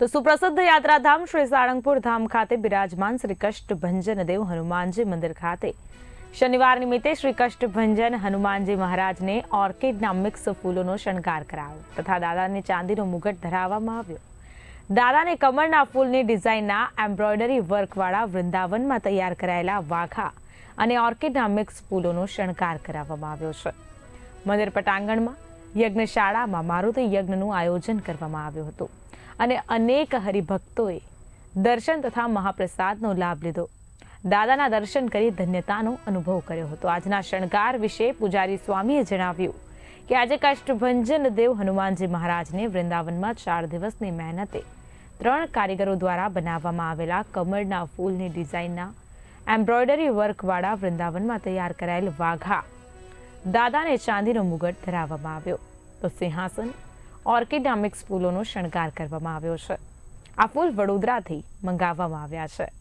તો સુપ્રસિદ્ધ યાત્રાધામ શ્રી સાળંગપુર ધામ ખાતે બિરાજમાન શ્રી કષ્ટભંજન દેવ હનુમાનજી મંદિર ખાતે. શનિવાર નિમિત્તે શ્રી કષ્ટભંજન હનુમાનજી મહારાજને ઓર્કિડના મિક્સ ફૂલોનો શણગાર કરાયો તથા દાદાને ચાંદીનો મુગટ ધરાવવામાં આવ્યો. દાદાને કમળના ફૂલની ડિઝાઇનના એમ્બ્રોઇડરી વર્કવાળા વૃંદાવનમાં તૈયાર કરાયેલા વાઘા અને ઓર્કિડના મિક્સ ફૂલોનો શણગાર કરાવવામાં આવ્યો છે. મંદિર પટાંગણમાં યજ્ઞશાળામાં મારુતિ યજ્ઞનું આયોજન કરવામાં આવ્યું હતું. અને અનેક હરિભક્તોએ દર્શન તથા મહાપ્રસાદનો લાભ લીધો. દાદાના દર્શન કરી ધન્યતાનો અનુભવ કર્યો હતો. આજના શણગાર વિશે પૂજારી સ્વામીએ જણાવ્યું કે આજે કાષ્ટભંજન દેવ હનુમાનજી મહારાજને વૃંદાવનમાં ચાર દિવસની મહેનતે ત્રણ કારીગરો દ્વારા બનાવવામાં આવેલા કમળના ફૂલની ડિઝાઇનના એમ્બ્રોઇડરી વર્કવાળા વૃંદાવનમાં તૈયાર કરાયેલ વાઘા દાદાને ચાંદીનો મુગટ ધરાવવામાં આવ્યો. તો સિંહાસન ઓર્કિડામિક્સ ફૂલોનો શણગાર કરવામાં આવ્યો છે. આ ફૂલ વડોદરાથી મંગાવવામાં આવ્યા છે.